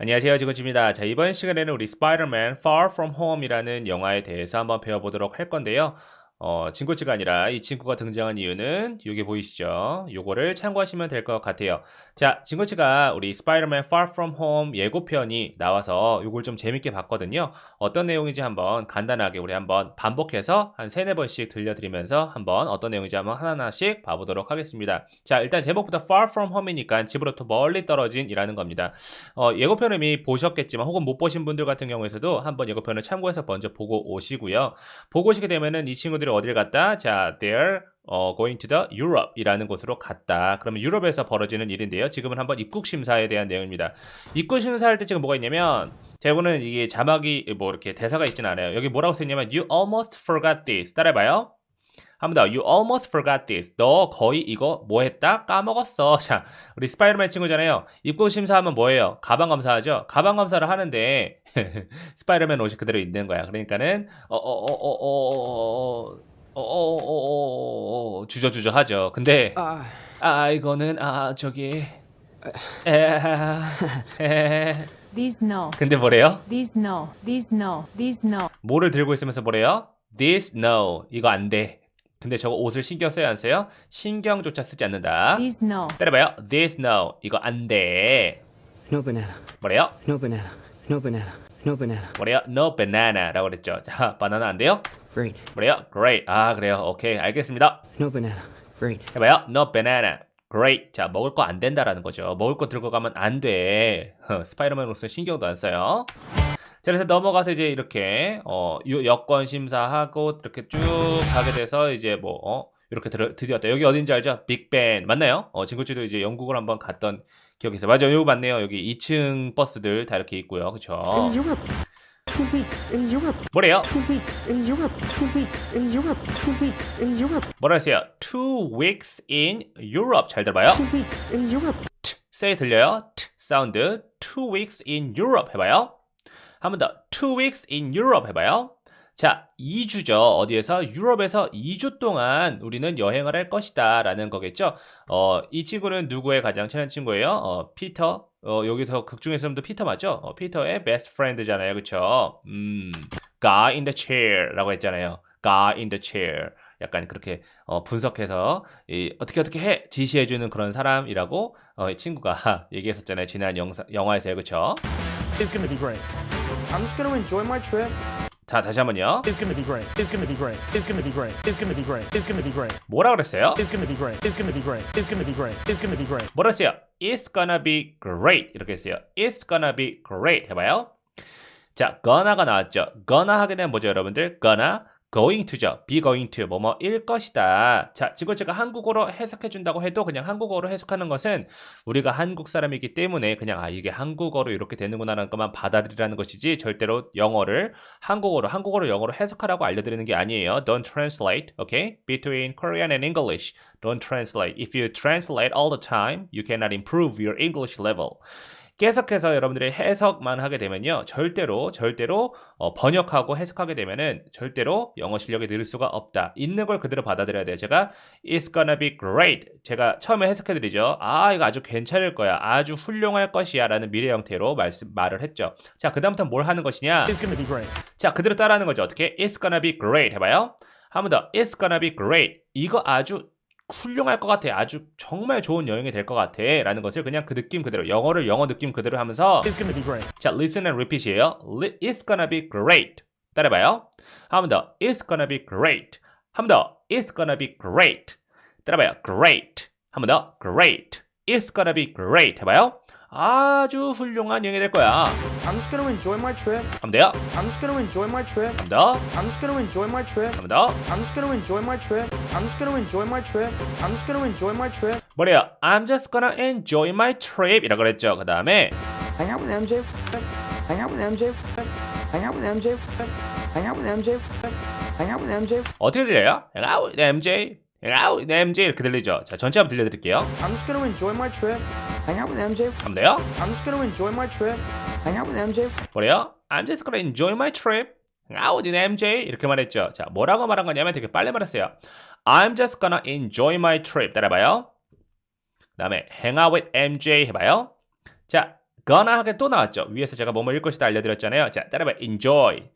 안녕하세요, 지구입니다. 자, 이번 시간에는 우리 스파이더맨 Far From Home이라는 영화에 대해서 한번 배워보도록 할 건데요. 어, 친구치가 아니라 이 친구가 등장한 이유는 여기 보이시죠? 요거를 참고하시면 될 것 같아요. 자, 친구치가 우리 스파이더맨 Far From Home 예고편이 나와서 요걸 좀 재밌게 봤거든요. 어떤 내용인지 한번 간단하게 우리 한번 반복해서 한 세네 번씩 들려드리면서 한번 어떤 내용인지 한번 하나하나씩 봐보도록 하겠습니다. 자, 일단 제목부터 Far From Home이니까 집으로부터 멀리 떨어진이라는 겁니다. 어, 예고편을 이미 보셨겠지만 혹은 못 보신 분들 같은 경우에서도 한번 예고편을 참고해서 먼저 보고 오시고요. 보고 오시게 되면은 이 친구들이 어디를 갔다? 자, they're 어, going to the Europe이라는 곳으로 갔다. 그러면 유럽에서 벌어지는 일인데요. 지금은 한번 입국 심사에 대한 내용입니다. 입국 심사할 때 지금 뭐가 있냐면 제보는 이게 자막이 뭐 이렇게 대사가 있진 않아요. 여기 뭐라고 써있냐면 you almost forgot this. 따라해봐요. 한 번 더. You almost forgot this. 너 거의 이거 뭐 했다? 까먹었어. 자, 우리 스파이더맨 친구잖아요. 입국 심사하면 뭐예요? 가방 검사하죠? 가방 검사를 하는데 스파이더맨 옷이 그대로 있는 거야. 그러니까는 어, 어어어어어어어어어어어 주저주저 하죠. 근데 아, 아 이거는 아 저기 에, 에. This no. 근데 뭐래요? This no. This no. This no. 뭐를 들고 있으면서 뭐래요? This no 이거 안 돼. 근데 저거 옷을 신경 써야 안 써요? 신경조차 쓰지 않는다. This no. 때려봐요. This no 이거 안 돼. no banana, 뭐래요? no banana, no banana, no banana. 뭐래요? No banana라고 그랬죠. 자, 바나나 안 돼요? Great, 뭐래요? Great. 아 그래요. 오케이 알겠습니다. no banana. Great, 해봐요. No banana. Great. 자, 먹을 거 안 된다라는 거죠. 먹을 거 들고 가면 안 돼. 허, 스파이더맨으로서 신경도 안 써요. 자, 그래서 넘어가서 이제 이렇게 어, 요- 여권 심사하고 이렇게 쭉 가게 돼서 이제 뭐 어, 이렇게 들, 드디어 왔다. 여기 어딘지 알죠? 빅벤 맞나요? 어, 친구들도 이제 영국을 한번 갔던 기억이 있어요. 맞아요. 여기 맞네요. 여기 2층 버스들 다 이렇게 있고요. 그렇죠? in Europe. Two weeks in Europe. 뭐래요? Two weeks in Europe. Two weeks in Europe. Two weeks in Europe. 뭐라 했어요? Two weeks in Europe. 잘 들어봐요. Two weeks in Europe. say 들려요? T 사운드. Two weeks in Europe 해봐요. 한 번 더. Two weeks in Europe 해봐요. 자, 2주죠. 어디에서? 유럽에서 2주 동안 우리는 여행을 할 것이다. 라는 거겠죠. 어, 이 친구는 누구의 가장 친한 친구예요? 어, 피터. 어, 여기서 극 중에서도 피터 맞죠? 어, 피터의 best friend잖아요. 그쵸? 음, guy in the chair 라고 했잖아요. guy in the chair. 약간 그렇게 어, 분석해서 이, 어떻게 어떻게 해 지시해주는 그런 사람이라고 어, 이 친구가 얘기했었잖아요 지난 영사, 영화에서요 그쵸? It's gonna be great. I'm just gonna enjoy my trip. 자 다시 한번요 It's gonna be great. It's gonna be great. It's gonna be great. It's gonna be great. It's gonna be great. 뭐라 그랬어요? It's gonna be great. It's gonna be great. It's gonna be great. It's gonna be great. 뭐라 했어요? It's gonna be great 이렇게 했어요 It's gonna be great 해봐요 자 gonna가 나왔죠 gonna 하게 되면 뭐죠 여러분들? gonna going to죠 be going to 뭐뭐 일 것이다 자 지금 제가 한국어로 해석해 준다고 해도 그냥 한국어로 해석하는 것은 우리가 한국 사람이기 때문에 그냥 아 이게 한국어로 이렇게 되는구나라는 것만 받아들이라는 것이지 절대로 영어를 한국어로 한국어로 영어로 해석하라고 알려드리는 게 아니에요 don't translate okay between Korean and English don't translate if you translate all the time you cannot improve your English level 계속해서 여러분들이 해석만 하게 되면요 절대로 절대로 어, 번역하고 해석하게 되면은 절대로 영어 실력이 늘 수가 없다. 있는 걸 그대로 받아들여야 돼요. 제가 it's gonna be great. 제가 처음에 해석해 드리죠 아 이거 아주 괜찮을 거야. 아주 훌륭할 것이야. 라는 미래 형태로 말씀 말을 했죠. 자 그다음부터 뭘 하는 것이냐? It's gonna be great. 자 그대로 따라하는 거죠. 어떻게? It's gonna be great. 해봐요. 한 번 더. It's gonna be great. 이거 아주 훌륭할 것 같아 아주 정말 좋은 여행이 될 것 같아 라는 것을 그냥 그 느낌 그대로 영어를 영어 느낌 그대로 하면서. 자, listen and repeat이에요. It's gonna be great. 따라해봐요. 한 번 더. It's gonna be great. 한 번 더. It's gonna be great. 따라해봐요. Great. 한 번 더. Great. It's gonna be great. 해봐요. 아주 훌륭한 여행이 될 거야. I'm just gonna enjoy my trip. 한번 더요. I'm just gonna enjoy my trip. 한번 더. I'm just gonna enjoy my trip. 한번 더. I'm just gonna enjoy my trip. I'm just gonna enjoy my trip. I'm just gonna enjoy my trip. 뭐래요? I'm just gonna enjoy my trip. 이라고 그랬죠. 그 다음에 Hang out with MJ. Hang out with MJ. Hang out with MJ. Hang out with MJ. Hang out with MJ. 어떻게 들려요? Hang out with MJ. Hang out with MJ. 이렇게 들리죠. 자, 전체 한번 들려드릴게요. I'm just gonna enjoy my trip. Hang out with MJ. 한번 더요. I'm just gonna enjoy my trip. Hang out with MJ. 뭐래요? I'm just gonna enjoy my trip. out with MJ 이렇게 말했죠. 자, 뭐라고 말한 거냐면 되게 빨리 말했어요. I'm just gonna enjoy my trip. 따라봐요. 그다음에 hang out with MJ 해봐요. 자, gonna 하게 또 나왔죠. 위에서 제가 뭐뭐 읽을 것이다 알려드렸잖아요. 자, 따라봐. enjoy.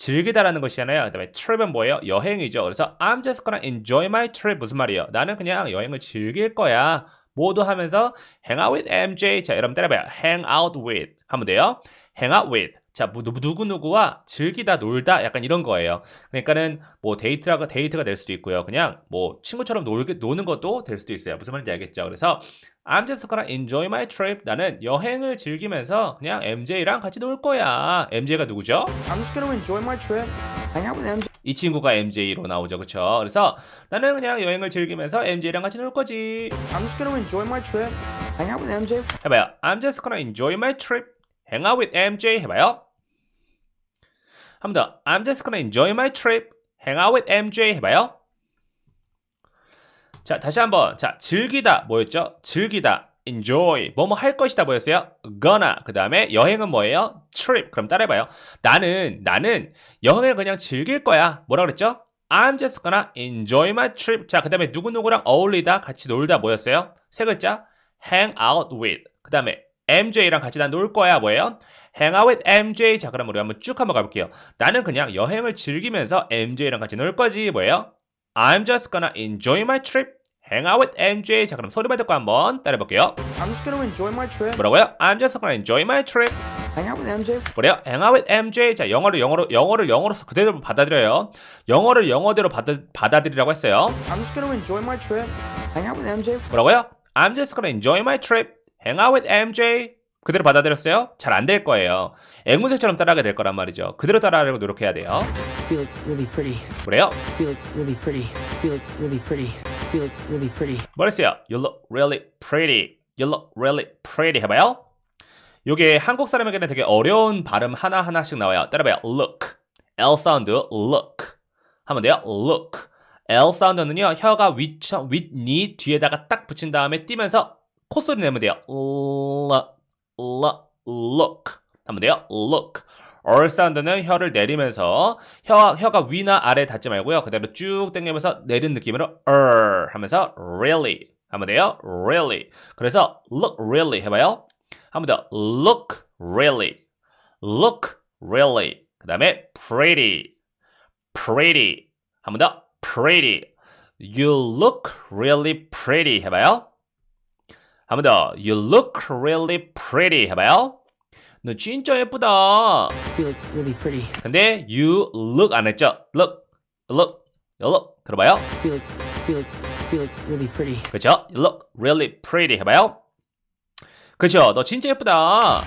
즐기다라는 것이잖아요. 그다음에 trip은 뭐예요? 여행이죠. 그래서 I'm just gonna enjoy my trip 무슨 말이에요? 나는 그냥 여행을 즐길 거야. 모두 하면서 hang out with MJ. 자, 여러분 따라봐요. hang out with 하면 돼요. hang out with. 자, 뭐 누구 누구 누구와 즐기다 놀다 약간 이런 거예요. 그러니까는 뭐 데이트라가 데이트가 될 수도 있고요. 그냥 뭐 친구처럼 놀게 노는 것도 될 수도 있어요. 무슨 말인지 알겠죠? 그래서 I'm just gonna enjoy my trip. 나는 여행을 즐기면서 그냥 MJ랑 같이 놀 거야. MJ가 누구죠? I'm just gonna enjoy my trip, hang out with MJ. 이 친구가 MJ로 나오죠. 그쵸? 그래서 나는 그냥 여행을 즐기면서 MJ랑 같이 놀 거지. I'm just gonna enjoy my trip, hang out with MJ. 해봐요. I'm just gonna enjoy my trip. Hang out with MJ. 해봐요. 한 번 더. I'm just gonna enjoy my trip. Hang out with MJ. 해봐요. 자, 다시 한번. 자, 즐기다. 뭐였죠? 즐기다. enjoy. 뭐뭐 할 것이다. 뭐였어요? gonna. 그 다음에 여행은 뭐예요? trip. 그럼 따라해봐요. 나는, 나는 여행을 그냥 즐길 거야. 뭐라 그랬죠? I'm just gonna enjoy my trip. 자, 그 다음에 누구누구랑 어울리다, 같이 놀다 뭐였어요? 세 글자. hang out with. 그 다음에 MJ랑 같이 난 놀 거야. 뭐예요? hang out with MJ. 자, 그럼 우리 한번 쭉 한번 가볼게요. 나는 그냥 여행을 즐기면서 MJ랑 같이 놀 거지. 뭐예요? I'm just gonna enjoy my trip. hang out with MJ. 자, 그럼 소리만 듣고 한번 따라해볼게요. I'm just gonna enjoy my trip, 뭐라고요? I'm just gonna enjoy my trip. hang out with MJ. 뭐래요? hang out with MJ. 자, 영어를 영어로 영어를 영어로서 그대로 받아들여요. 영어를 영어대로 받아, 받아들이라고 했어요. I'm just gonna enjoy my trip, hang out with MJ. 뭐라고요? I'm just gonna enjoy my trip. Hang out with MJ. 그대로 받아들였어요? 잘 안 될 거예요. 앵무새처럼 따라하게 될 거란 말이죠. 그대로 따라하려고 노력해야 돼요. You look really pretty. 그래요? You look really pretty. You look really pretty. You look really pretty. 뭐랬어요? You look really pretty. You look really pretty. 해봐요. 요게 한국 사람에게는 되게 어려운 발음 하나 하나씩 나와요. 따라봐요. look. L 사운드 look. 하면 돼요. look. L 사운드는요. 혀가 윗, 윗, 니 뒤에다가 딱 붙인 다음에 띄면서 콧소리 내면 돼요. look. look. look. 하면 돼요. look. R 사운드는 혀를 내리면서 혀, 혀가 위나 아래 닿지 말고요. 그대로 쭉 당기면서 내린 느낌으로 er 하면서 really 하면 돼요. really. 그래서 look really 해봐요. 한 번 더. look really. look really. 그 다음에 pretty. pretty. 한 번 더. pretty. You look really pretty 해봐요. 한번 더. You look really pretty 해봐요. 너 진짜 예쁘다. You look really pretty. 근데 you look 안 했죠? look, look, look 들어봐요. You look you look you look really pretty. 그렇죠? You look really pretty 해봐요. 그렇죠? 너 진짜 예쁘다.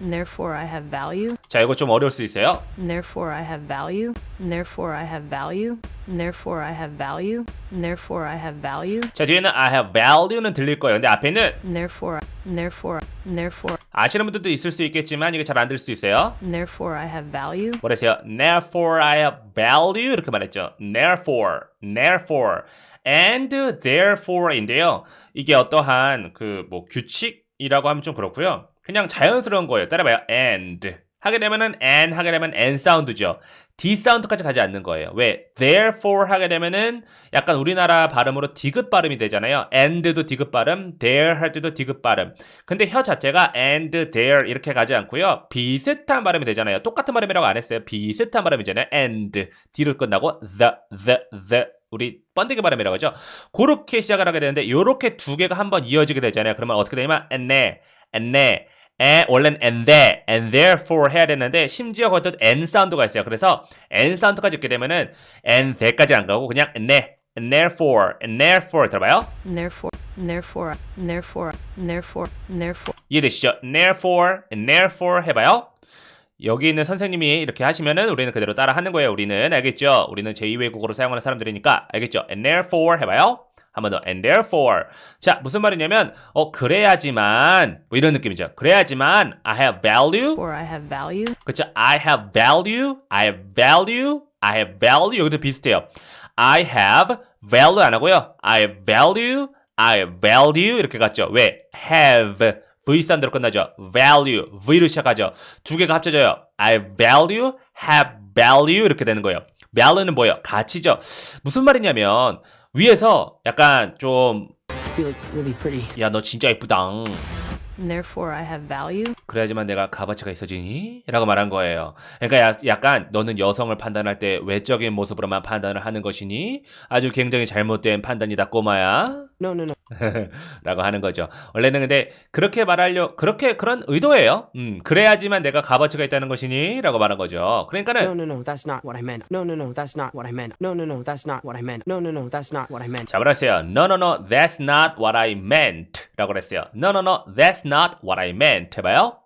Therefore I have value. 자, 이거 좀 어려울 수 있어요. Therefore I have value. Therefore I have value. Therefore I have value. Therefore I have value. 자, 뒤에는 I have value는 들릴 거예요. 근데 앞에는 therefore therefore therefore 아시는 분들도 있을 수 있겠지만 이게 잘 안 들릴 수도 있어요. therefore I have value. 뭐랬어요? Therefore I have value 이렇게 말했죠. Therefore, therefore, and therefore인데요. 이게 어떠한 그 뭐 규칙이라고 하면 좀 그렇고요. 그냥 자연스러운 거예요. 따라봐요. and 하게 되면은 and 하게 되면 n 사운드죠. d 사운드까지 가지 않는 거예요. 왜? therefore 하게 되면은 약간 우리나라 발음으로 디귿 발음이 되잖아요. and도 디귿 발음, there 할 때도 디귿 발음. 근데 혀 자체가 and there 이렇게 가지 않고요. 비슷한 발음이 되잖아요. 똑같은 발음이라고 안 했어요. 비슷한 발음이잖아요. and d로 끝나고 the the the 우리 번데기 발음이라고 하죠. 그렇게 시작을 하게 되는데 요렇게 두 개가 한번 이어지게 되잖아요. 그러면 어떻게 되냐면 and there, and there. 에, 원래는 and there, and therefore 해야 되는데 심지어 거기도 n 사운드가 있어요. 그래서 n 사운드까지 있게 되면은 and there까지 안 가고 그냥 and there, and therefore, and therefore 들어봐요. And therefore and therefore and therefore and therefore and therefore 이해되시죠? therefore, and therefore 해봐요. 여기 있는 선생님이 이렇게 하시면은 우리는 그대로 따라 하는 거예요. 우리는 알겠죠? 우리는 제2외국어로 사용하는 사람들이니까 알겠죠? and therefore 해봐요. 한 번 더. and therefore. 자, 무슨 말이냐면 어 그래야지만 뭐 이런 느낌이죠. 그래야지만 I have value. for I have value. 그렇죠? I have value. I have value. I have value. 여기도 비슷해요. I have value 안 하고요. I have value. I have value 이렇게 갔죠. 왜? have V 사운드로 끝나죠. value V로 시작하죠. 두 개가 합쳐져요. I value, have value 이렇게 되는 거예요. value는 뭐예요? 가치죠. 무슨 말이냐면 위에서 약간 좀. 야 너 진짜 예쁘다. Therefore I have value. 그래야지만 내가 값어치가 있어지니? 라고 말한 거예요. 그러니까 야- 약간 너는 여성을 판단할 때 외적인 모습으로만 판단을 하는 것이니? 아주 굉장히 잘못된 판단이다 꼬마야. No, no, no. 라고 하는 거죠. 원래는 근데 그렇게 말하려 그렇게 그런 의도예요. 음, 그래야지만 내가 값어치가 있다는 것이니? 라고 말한 거죠. No, 그러니까는 no, no. That's not what I meant. No, no, no. That's not what I meant. No, no, no. That's not what I meant. No, no, no. That's not what I meant. 자, 뭐랬어요? No, no, no, that's not what I meant. 라고 그랬어요. No, no, no, that's not what I meant. 해봐요.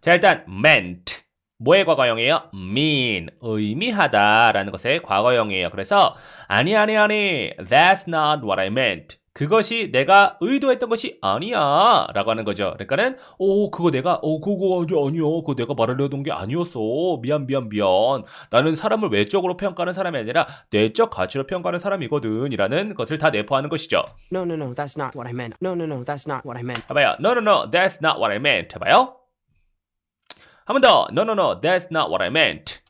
자, 일단 meant. 뭐의 과거형이에요? mean. 의미하다 라는 것의 과거형이에요. 그래서 아니, 아니, 아니. That's not what I meant. 그것이 내가 의도했던 것이 아니야. 라고 하는 거죠. 그러니까는, 오, 그거 내가, 오, 그거 아니, 아니야. 그거 내가 말하려던 게 아니었어. 미안, 미안, 미안. 나는 사람을 외적으로 평가하는 사람이 아니라 내적 가치로 평가하는 사람이거든. 이라는 것을 다 내포하는 것이죠. No, no, no. That's not what I meant. No, no, no. That's not what I meant. 해봐요. No, no, no, that's not what I meant. 해봐요. 한 번 더. No, no, no, that's not what I meant.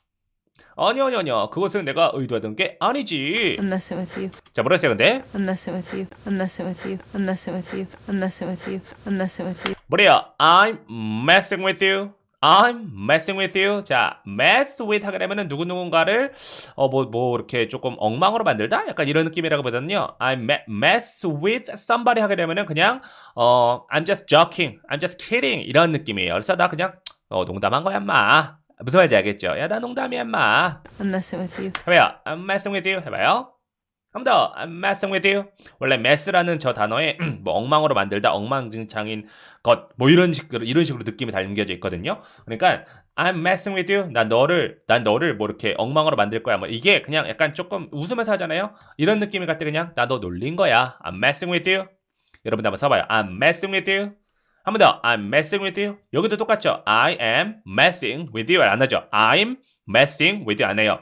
아니요, 아니요, 아니요. 그것은 내가 의도하던 게 아니지. I'm messing with you. 자, 뭐랬어요, 근데? I'm messing with you. I'm messing with you. I'm messing with you. I'm messing with you. I'm messing with you. 뭐래요? I'm messing with you. I'm messing with you. 자, mess with 하게 되면은 누구누군가를, 어, 뭐, 뭐, 이렇게 조금 엉망으로 만들다? 약간 이런 느낌이라고 보다는요. I'm me- mess with somebody 하게 되면은 그냥, 어, I'm just joking. I'm just kidding. 이런 느낌이에요. 그래서 나 그냥, 어, 농담한 거야, 인마. 무슨 말인지 알겠죠? 야, 나 농담이야, 인마. I'm messing with you. 해봐요. I'm messing with you. 해봐요. 한 번 더. I'm messing with you. 원래 mess라는 저 단어에 뭐 엉망으로 만들다, 엉망진창인 것, 뭐 이런 식으로 이런 식으로 느낌이 담겨져 있거든요. 그러니까 I'm messing with you. 난 너를 난 너를 뭐 이렇게 엉망으로 만들 거야. 뭐 이게 그냥 약간 조금 웃으면서 하잖아요. 이런 느낌이 같아 그냥 나 너 놀린 거야. I'm messing with you. 여러분 한번 써봐요. I'm messing with you. 한 번 더. I'm messing with you. 여기도 똑같죠. I am messing with you. 안 하죠. I'm messing with you 안 해요.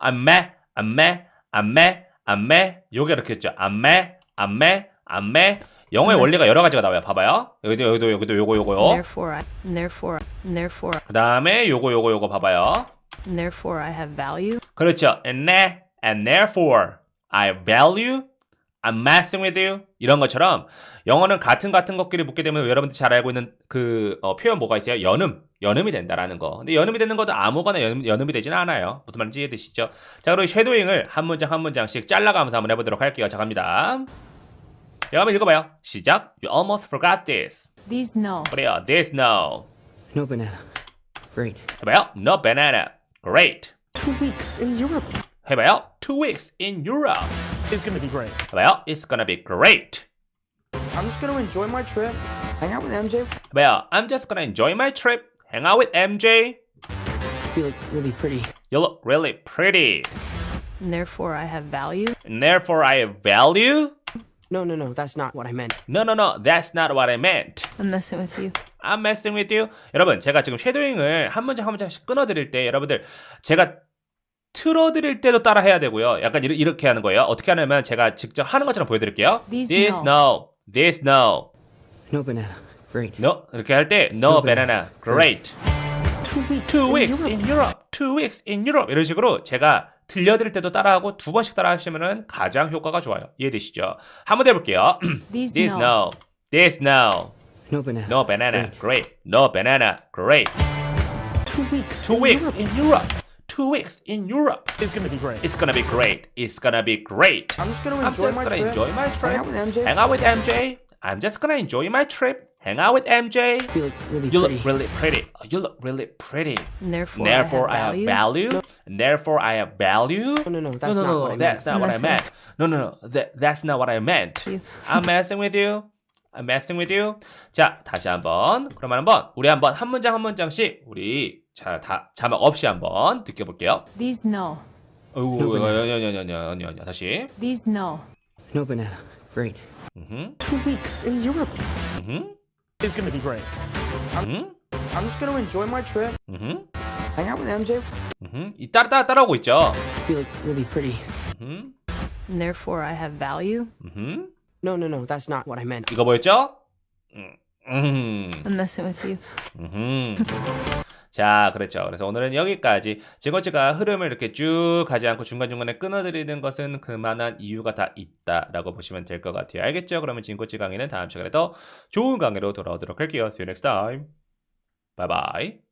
I'm me, I'm me, I'm me, I'm me. 요게 이렇게 했죠. I'm me, I'm me, I'm me. 영어의 원리가 여러 가지가 나와요. 봐봐요. 여기도 여기도 여기도 요거 요거요. therefore I therefore therefore 그 다음에 요거 요거 요거 봐봐요. therefore I have value. 그렇죠. And, and therefore I value I'm messing with you 이런 것처럼 영어는 같은 같은 것끼리 붙게 되면 여러분들 잘 알고 있는 그 어, 표현 뭐가 있어요? 연음 연음이 된다라는 거. 근데 연음이 되는 것도 아무거나 연, 연음이 되지는 않아요. 무슨 말인지 이해되시죠? 자 그럼 쉐도잉을 한 문장 한 문장씩 잘라가면서 한번 해보도록 할게요. 자 갑니다. 자, 한번 읽어봐요. 시작. You almost forgot this. These no. 그래요. This no. No banana. Great. 해봐요. No banana. Great. Two weeks in Europe 해봐요. Two weeks in Europe. is going to be great. 해봐요. It's gonna be great. I'm just gonna enjoy my trip, hang out with MJ. 해봐요. I'm just gonna enjoy my trip. Hang out with MJ. You look really pretty. You look really pretty. And therefore I have value. And therefore I have value. No, no, no. That's not what I meant. No, no, no. That's not what I meant. I'm messing with you. I'm messing with you. 여러분, 제가 지금 쉐도잉을 한 문장 한 문장씩 끊어드릴 때 여러분들 제가 틀어드릴 때도 따라 해야 되고요. 약간 이르- 이렇게 하는 거예요. 어떻게 하냐면 제가 직접 하는 것처럼 보여드릴게요. These This no. no. This no. No banana. Great. No. 이렇게 할 때 no No banana. Great. Two weeks Two in weeks Europe in Europe. Two weeks in Europe. 이런 식으로 제가 들려드릴 때도 따라하고 두 번씩 따라하시면 가장 효과가 좋아요. 이해되시죠? 한번 해볼게요. These This no. no. This no. No banana. No banana. Great. No banana. Great. Two weeks Two in weeks Europe in Europe. Two weeks in Europe. is going to be great. It's gonna be great. It's gonna be great. I'm just gonna I'm enjoy just my gonna trip. enjoy my Hang trip. out with MJ. Hang out with MJ. I'm just gonna enjoy my trip. Hang out with MJ. You look really You pretty. look really pretty. You look really pretty. And therefore, Therefore, I have value. value. And therefore, I have value. no, no, no. No, That's no, not no, what no, I that's meant. not what I Listen. meant. No, no, no, that, that's not what I meant. You. I'm messing with you. I'm messing with you. 자, 다시 한번. 그러면 한번 우리 한번 한 문장 한 문장씩 우리 자, 다 자막 없이 한번 느껴볼게요. These no. 어이구, No, 아니, 아니, 아니, 아니, 아니, 아니, 다시. These no. No banana. Great. 음, Two weeks in Europe 음, is going to be great. 음, I'm just gonna enjoy my trip, 음, hang out with MJ. 음. 이 따라 따라 따라오고 있죠. You look really pretty. 음, And therefore, I have value. 음. No, no, no. That's not what I meant. 이거 뭐였죠? 음, 음, I'm messing with you. 음. 자, 그렇죠. 그래서 오늘은 여기까지. 진코치가 흐름을 이렇게 쭉 가지 않고 중간중간에 끊어드리는 것은 그만한 이유가 다 있다라고 보시면 될 것 같아요. 알겠죠? 그러면 진코치 강의는 다음 시간에 더 좋은 강의로 돌아오도록 할게요. See you next time. Bye bye.